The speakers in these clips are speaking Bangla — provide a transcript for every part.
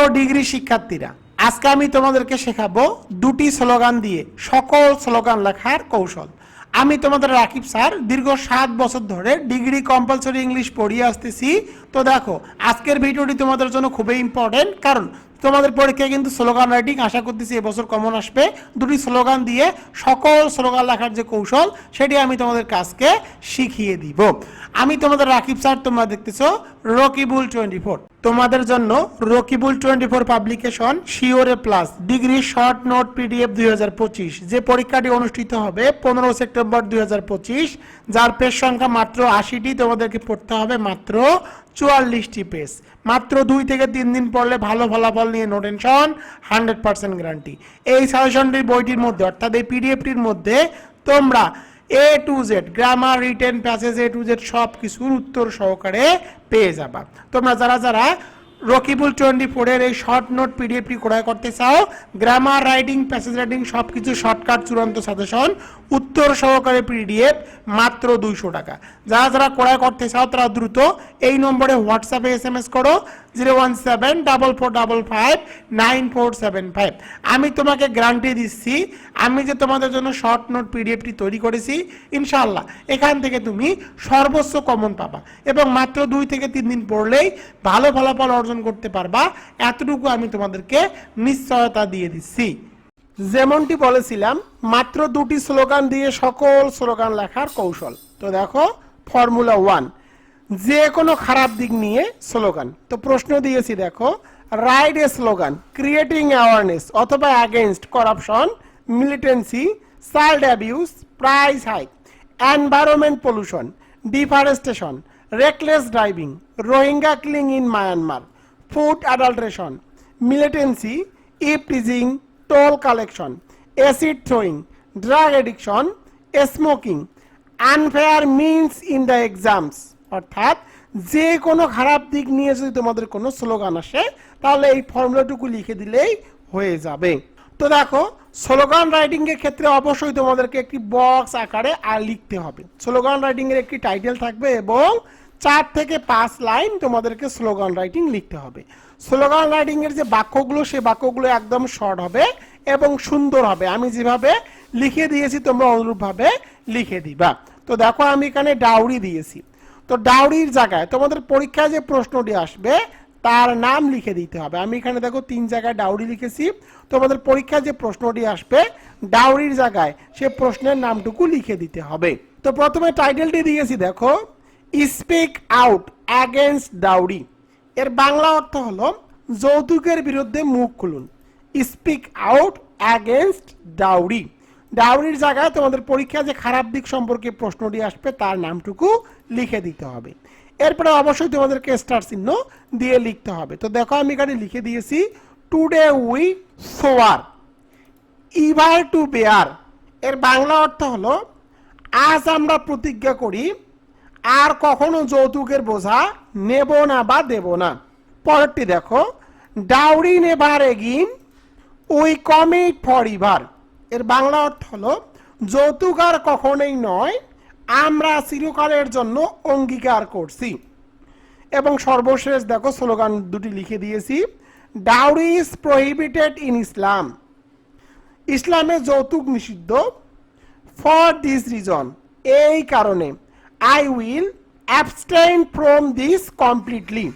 প্রিয় ডিগ্রি শিক্ষার্থীরা, আজকে আমি তোমাদেরকে শেখাবো দুটি স্লোগান দিয়ে, সকল স্লোগান লেখার কৌশল। আমি তোমাদের রাকিব স্যার, দীর্ঘ সাত বছর ধরে ডিগ্রি কম্পালসরি ইংলিশ পড়িয়ে আসতেছি। তো দেখো, আজকের ভিডিওটি তোমাদের জন্য খুবই ইম্পর্টেন্ট কারণ তোমাদের পরীক্ষায় কিন্তু স্লোগান রাইটিং আশা করতেছি এবছর কমন আসবে। দুটি স্লোগান দিয়ে সকল স্লোগান লেখার যে কৌশল, সেটি আমি তোমাদের কাজকে শিখিয়ে দিব। আমি তোমাদের রাকিব স্যার, তোমরা দেখতেছো রকিবুল টোয়েন্টি ফোর। তোমাদের জন্য Rakibul twenty four publication শিওরে plus degree short note PDF দুই হাজার পঁচিশ। যে পরীক্ষাটি অনুষ্ঠিত হবে পনেরো সেপ্টেম্বর দুই হাজার পঁচিশ, যার পেজ সংখ্যা মাত্র আশিটি, তোমাদেরকে পড়তে হবে মাত্র চুয়াল্লিশটি পেজ। মাত্র দুই থেকে তিন দিন পড়লে ভালো ফলাফল নিয়ে no tension hundred percent guarantee. এই সাজেশনটির বইটির মধ্যে, অর্থাৎ এই পিডিএফটির মধ্যে, তোমরা A to Z grammar written passage A to Z সব কিছুর উত্তর সহকারে পেয়ে যাবা। তোমরা যারা যারা রকিবুল টোয়েন্টি ফোরের এই শর্ট নোট পিডিএফটি ক্রয় করতে চাও গ্রামার রাইটিং প্যাসেজ রাইটিং সব কিছু শর্টকাট চূড়ান্ত সাজেশন উত্তর সহকারে পিডিএফ মাত্র দুইশো টাকা। যারা যারা ক্রয় করতে চাও, তারা দ্রুত এই নম্বরে হোয়াটসঅ্যাপে এস এম এস করো। Zero one seven double four double five nine four seven five আমি তোমাকে গ্যারান্টি দিচ্ছি, আমি যে তোমাদের জন্য শর্ট নোট পিডিএফটি তৈরি করেছি ইনশাল্লাহ এখান থেকে তুমি সর্বোচ্চ কমন পাবা। এবং মাত্র দুই থেকে তিন দিন পড়লেই ভালো ফলাফল অর্জন করতে পারবা। এতটুকু আমি তোমাদেরকে নিশ্চয়তা দিয়ে দিচ্ছি। যেমনটি বলেছিলাম, মাত্র দুটি স্লোগান দিয়ে সকল স্লোগান লেখার কৌশল। তো দেখো ফর্মুলা ওয়ান যে কোনো খারাপ দিক নিয়ে স্লোগান। তো প্রশ্ন দিয়েছি, দেখো write a slogan creating awareness অথবা against corruption militancy child abuse price hike environment pollution deforestation reckless driving Rohingya killing in Myanmar food adulteration militancy eve teasing toll collection acid throwing drug addiction smoking unfair means in the exams অর্থাৎ যে কোনো খারাপ দিক নিয়ে যদি তোমাদের কোনো স্লোগান আসে, তাহলে এই ফর্মুলাটুকু লিখে দিলেই হয়ে যাবে। তো দেখো, স্লোগান রাইটিং এর ক্ষেত্রে অবশ্যই তোমাদেরকে একটি বক্স আকারে আর লিখতে হবে। স্লোগান রাইটিং এর একটি টাইটেল থাকবে এবং চার থেকে পাঁচ লাইন তোমাদেরকে স্লোগান রাইটিং লিখতে হবে। স্লোগান রাইটিং এর যে বাক্যগুলো সেই বাক্যগুলো একদম শর্ট হবে এবং সুন্দর হবে। আমি যেভাবে লিখে দিয়েছি, তোমরা অনুরূপভাবে লিখে দিবা। তো দেখো, আমি এখানে ডাউরি দিয়েছি। তো ডাউরির জায়গায় তোমাদের পরীক্ষায় যে প্রশ্নটি আসবে, তার নাম লিখে দিতে হবে। আমি এখানে দেখো তিন জায়গায় ডাউরি লিখেছি। তোমাদের পরীক্ষায় যে প্রশ্নটি আসবে, ডাউরির জায়গায় সে প্রশ্নের নামটুকু লিখে দিতে হবে। তো প্রথমে টাইটেলটি দিয়েছি, দেখো। স্পিক আউট অ্যাগেনস্ট ডাউরি এর বাংলা অর্থ হলো, যৌতুকের বিরুদ্ধে মুখ খুলুন। স্পিক আউট অ্যাগেনস্ট ডাউরি ডাউরির জায়গায় তোমাদের পরীক্ষা যে খারাপ দিক সম্পর্কে প্রশ্নটি আসবে, তার নামটুকু লিখে দিতে হবে। এরপরে অবশ্যই তোমাদেরকে স্টার চিহ্ন দিয়ে লিখতে হবে। তো দেখো, আমি এখানে লিখে দিয়েছি today we swear ever to bear এর বাংলা অর্থ হলো, আজ আমরা প্রতিজ্ঞা করি, আর কখনো যৌতুকের বোঝা নেব না বা দেব না। পরেরটি দেখো dowry never again we commit forever এর বাংলা অর্থ হলো যৌতুক আর কখনোই নয়, আমরা চিরকালের জন্য অঙ্গীকার করছি। এবং সর্বশেষ দেখো, স্লোগান দুটি লিখে দিয়েছি dowry is prohibited in Islam ইসলামে যৌতুক নিষিদ্ধ ফর দিস রিজন এই কারণে I will abstain from this completely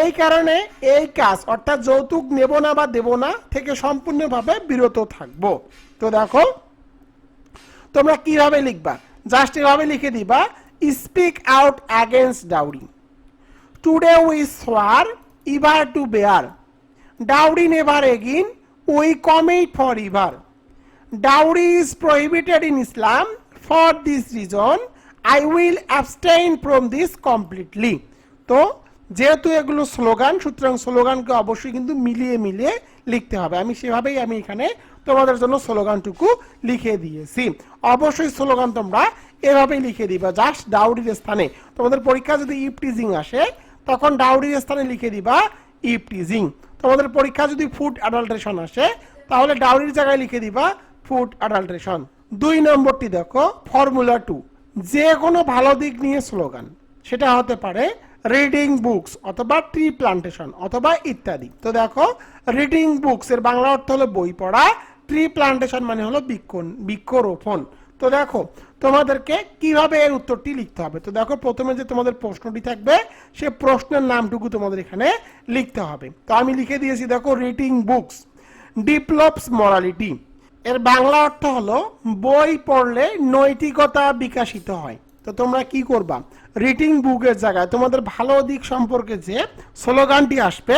এই কারণে এই কাজ, অর্থাৎ যৌতুক নেব না বা দেব না, থেকে সম্পূর্ণভাবে বিরত থাকব। তো দেখো, তোমরা কীভাবে লিখবা? জাস্ট এভাবে লিখে দিবা speak out against dowry today we swear ever to bear dowry never again we commit forever dowry is prohibited in Islam for this reason I will abstain from this completely তো যেহেতু এগুলো স্লোগান, সুতরাং স্লোগানকে অবশ্যই কিন্তু মিলিয়ে মিলিয়ে লিখতে হবে। আমি সেভাবেই আমি এখানে তোমাদের জন্য স্লোগানটুকু লিখে দিয়েছি। অবশ্যই স্লোগান তোমরা এভাবেই লিখে দিবা। জাস্ট ডাউরির স্থানে তোমাদের পরীক্ষা যদি ইপটিজিং আসে, তখন ডাউরির স্থানে লিখে দিবা ইপটিজিং। তোমাদের পরীক্ষা যদি ফুড অ্যাডাল্ট্রেশন আসে, তাহলে ডাউরির জায়গায় লিখে দিবা ফুড অ্যাডাল্ট্রেশন দুই নম্বরটি দেখো, ফর্মুলা টু। যে কোনো ভালো দিক নিয়ে স্লোগান, সেটা হতে পারে রিডিং বুকস অথবা ট্রি প্লান্টেশন অথবা ইত্যাদি। তো দেখো রিডিং বুকস এর বাংলা অর্থ হলো বই পড়া ট্রি প্লান্টেশন মানে হলো বৃক্ষ বৃক্ষরোপণ। তো দেখো, তোমাদেরকে কীভাবে এর উত্তরটি লিখতে হবে? তো দেখো, প্রথমে যে তোমাদের প্রশ্নটি থাকবে, সে প্রশ্নের নামটুকু তোমাদের এখানে লিখতে হবে। তো আমি লিখে দিয়েছি, দেখো রিডিং বুকস ডিপলপস মরালিটি এর বাংলা অর্থ হলো, বই পড়লে নৈতিকতা বিকাশিত হয়। তো তোমরা কি করবা? রিডিং বুকের জায়গায় তোমাদের ভালো দিক সম্পর্কে যে স্লোগানটি আসবে,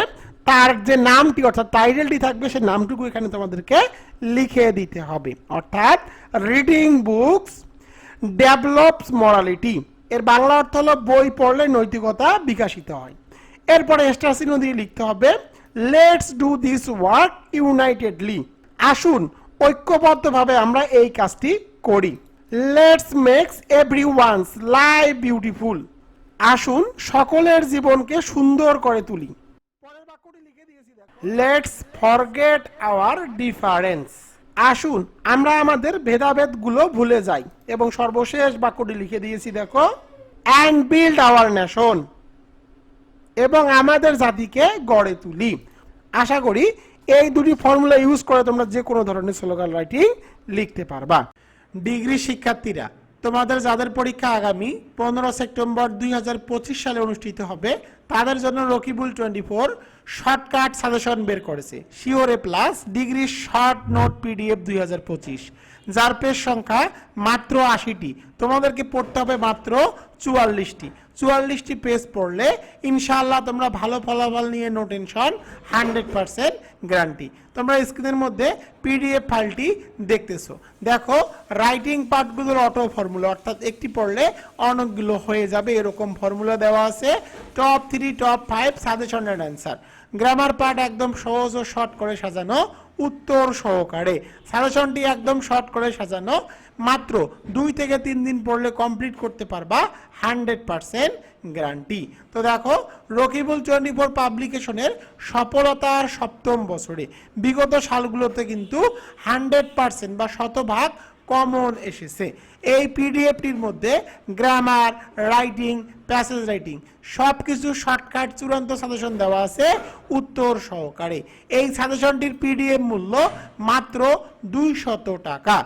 তার যে নামটি, অর্থাৎ টাইটেলটি থাকবে সে নামটুকু এখানে তোমাদেরকে লিখে দিতে হবে। অর্থাৎ রিডিং বুকস ডেভেলপস মরালিটি এর বাংলা অর্থ হলো বই পড়লে নৈতিকতা বিকাশিত হয়। এরপরে এক্সট্রা চিহ্ন দিয়ে লিখতে হবে let's do this work unitedly আসুন, ঐক্যবদ্ধভাবে আমরা এই কাজটি করি। Let's makes every one's life beautiful আসুন সকলের জীবনকে সুন্দর করে তুলি। লেটস ফরগেট আওয়ার ডিফারেন্স আসুন আমরা আমাদের ভেদাভেদগুলো ভুলে যাই। এবং সর্বশেষ বাক্যটি লিখে দিয়েছি, দেখো। অ্যান্ড বিল্ড আওয়ার নেশন এবং আমাদের জাতিকে গড়ে তুলি। আশা করি এই দুটি ফর্মুলা ইউজ করে তোমরা যে কোনো ধরনের স্লোগান রাইটিং লিখতে পারবা। ডিগ্রি শিক্ষার্থীরা। তোমাদের যাদের পরীক্ষা আগামী পনেরো সেপ্টেম্বর দুই হাজার পঁচিশ সালে অনুষ্ঠিত হবে, তাদের জন্য Rakibul twenty four shortcut suggestion বের করেছে। শিওরে plus degree short note PDF দুই হাজার পঁচিশ। যার পেজ সংখ্যা মাত্র আশিটি। তোমাদেরকে পড়তে হবে মাত্র চুয়াল্লিশটি। চুয়াল্লিশটি পেজ পড়লে ইনশাআল্লাহ তোমরা ভালো ফলাফল নিয়ে no tension hundred percent guarantee তোমরা স্ক্রিনের মধ্যে পিডিএফ ফাইলটি দেখতেছো। দেখো রাইটিং পার্টগুলোর অটো ফর্মুলা অর্থাৎ একটি পড়লে অনেকগুলো হয়ে যাবে, এরকম ফর্মুলা দেওয়া আছে। Top three top five suggestion and answer grammar part একদম সহজ ও শর্ট করে সাজানো উত্তর সহকারে। সাজেশনটি একদম শর্ট করে সাজানো। মাত্র দুই থেকে তিন দিন পড়লে কমপ্লিট করতে পারবা হান্ড্রেড পারসেন্ট গ্যারান্টি তো দেখো, রকিবুল ফোর পাবলিকেশনের সফলতার সপ্তম বছরে। বিগত সালগুলোতে কিন্তু হান্ড্রেড পারসেন্ট বা শতভাগ কমন এসেছে। এই পিডিএফটির মধ্যে গ্রামার রাইটিং প্যাসেজ রাইটিং সব কিছু শর্টকাট চূড়ান্ত সাজেশন দেওয়া আছে উত্তর সহকারে। এই সাজেশনটির পিডিএফ মূল্য মাত্র দুইশত টাকা।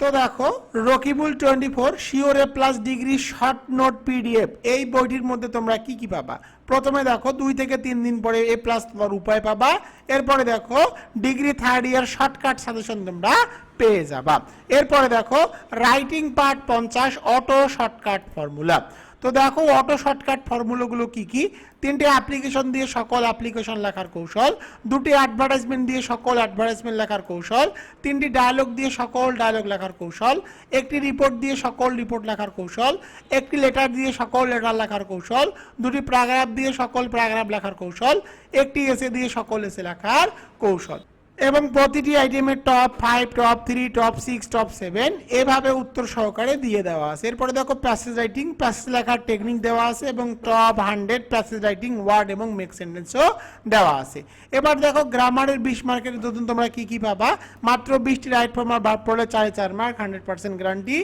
তো দেখো, Rakibul twenty four, শিওরে plus degree short note PDF এই বইটির মধ্যে তোমরা কি কি পাবা? প্রথমে দেখো, দুই থেকে তিন দিন পরে এ প্লাস তোমার উপায় পাবা। এরপরে দেখো degree third year shortcut suggestion তোমরা পেয়ে যাবা। এরপরে দেখো রাইটিং পার্ট পঞ্চাশ অটো শর্টকাট ফর্মুলা তো দেখো অটো শর্টকাট ফর্মুলাগুলো কি কি? তিনটে অ্যাপ্লিকেশন দিয়ে সকল অ্যাপ্লিকেশন লেখার কৌশল, দুটি অ্যাডভার্টাইজমেন্ট দিয়ে সকল অ্যাডভার্টাইজমেন্ট লেখার কৌশল, তিনটি ডায়লগ দিয়ে সকল ডায়লগ লেখার কৌশল, একটি রিপোর্ট দিয়ে সকল রিপোর্ট লেখার কৌশল, একটি লেটার দিয়ে সকল লেটার লেখার কৌশল, দুটি প্যারাগ্রাফ দিয়ে সকল প্যারাগ্রাফ লেখার কৌশল, একটি এসে দিয়ে সকল এসে লেখার কৌশল। এবং প্রতিটি আইটেমের top five top three top six top seven এভাবে উত্তর সহকারে দিয়ে দেওয়া আছে। এরপরে দেখো প্যাসেজ রাইটিং প্যাসেজ লেখার টেকনিক দেওয়া আছে এবং top hundred passage writing word এবং মেক সেন্টেন্সও দেওয়া আছে। এবার দেখো গ্রামারের বিশ মার্কের নতুন তোমরা কি কি পাবা? মাত্র বিশটি রাইট ফর্মার বার পড়লে চারে চার মার্ক হান্ড্রেড পার্সেন্ট গ্যারান্টি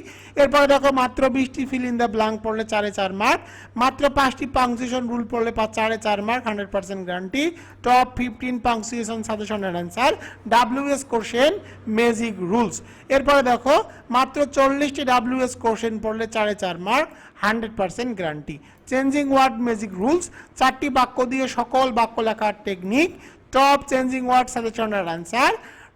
এরপরে দেখো মাত্র বিশটি ফিল ইন দ্য ব্লাঙ্ক পড়লে চারে চার মার্ক মাত্র পাঁচটি পাংচুয়েশন রুল পড়লে চারে চার mark hundred percent guarantee top fifteen punctuation suggestion and answer WS question magic rules. এরপরে দেখো, মাত্র চল্লিশটি ডাব্লিউএস কোশ্চেন পড়লে চারে চার mark, hundred percent guarantee. Changing word magic rules, চারটি বাক্য দিয়ে সকল বাক্য লেখার technique, top changing word suggestion and answer,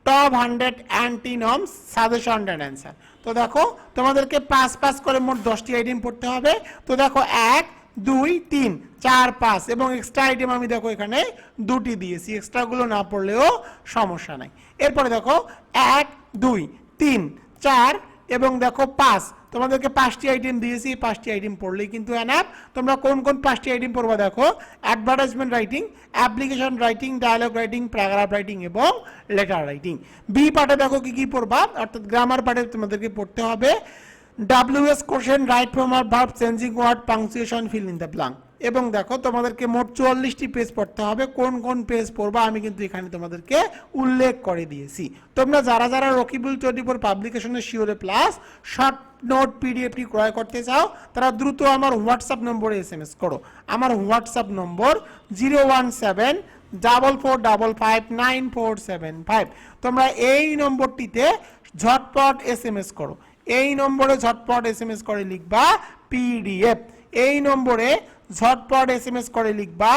top hundred antonyms suggestion and answer. তো দেখো, তোমাদেরকে পাঁচ পাঁচ করে মোট দশটি আইটেম পড়তে হবে। তো দেখো, এক দুই, তিন, চার, পাঁচ এবং এক্সট্রা আইটেম আমি দেখো এখানে দুটি দিয়েছি। এক্সট্রাগুলো না পড়লেও সমস্যা নাই। এরপরে দেখো, এক, দুই, তিন, চার এবং দেখো পাঁচ। তোমাদেরকে পাঁচটি আইটেম দিয়েছি, পাঁচটি আইটেম পড়লেই কিন্তু এনাফ তোমরা কোন কোন পাঁচটি আইটেম পড়বা দেখো? Advertisement writing application writing dialogue writing paragraph writing এবং লেটার রাইটিং বি পার্টে দেখো কি কি পড়বা? অর্থাৎ গ্রামার পার্টে তোমাদেরকে পড়তে হবে। WS question right form R verb changing word punctuation fill in the blank এবং দেখো, তোমাদেরকে মোট চুয়াল্লিশটি পেজ পড়তে হবে। কোন কোন পেজ পড়বা, আমি কিন্তু এখানে তোমাদেরকে উল্লেখ করে দিয়েছি। তোমরা যারা যারা রকিবুল টোয়েন্টি ফোর পাবলিকেশনের শিওরে প্লাস শর্ট নোট পিডিএফটি ক্রয় করতে চাও, তারা দ্রুত আমার হোয়াটসঅ্যাপ নম্বরে এস এম এস করো। আমার WhatsApp number zero one seven double four double five nine four seven five তোমরা এই নম্বরটিতে ঝটপট এস এম এস করো। এই নম্বরে ঝটপট এস এম এস করে লিখবা পিডিএফ এই নম্বরে ঝটপট এস এম এস করে লিখবা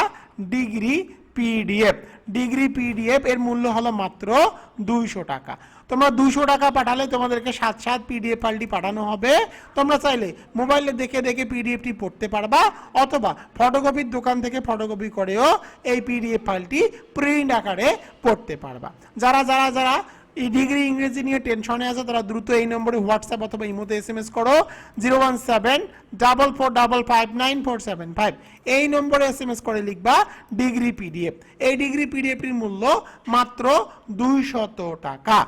ডিগ্রি পিডিএফ ডিগ্রি পিডিএফ এর মূল্য হলো মাত্র দুইশো টাকা। তোমরা দুশো টাকা পাঠালে তোমাদেরকে সাত সাত পিডিএফ ফাইলটি পাঠানো হবে। তোমরা চাইলে মোবাইলে দেখে দেখে পিডিএফটি পড়তে পারবা, অথবা ফটোকপির দোকান থেকে ফটোকপি করেও এই পিডিএফ ফাইলটি প্রিন্ট আকারে পড়তে পারবা। যারা যারা যারা এই ডিগ্রি ইংরেজি নিয়ে টেনশনে আছে, তারা দ্রুত এই নম্বরে হোয়াটসঅ্যাপ অথবা ইমোতে এস এম এস করো। Zero one seven double four double five nine four seven five এই নম্বরে এস এম এস করে লিখবা ডিগ্রি পিডিএফ। এই ডিগ্রি পিডিএফটির মূল্য মাত্র দুইশত টাকা।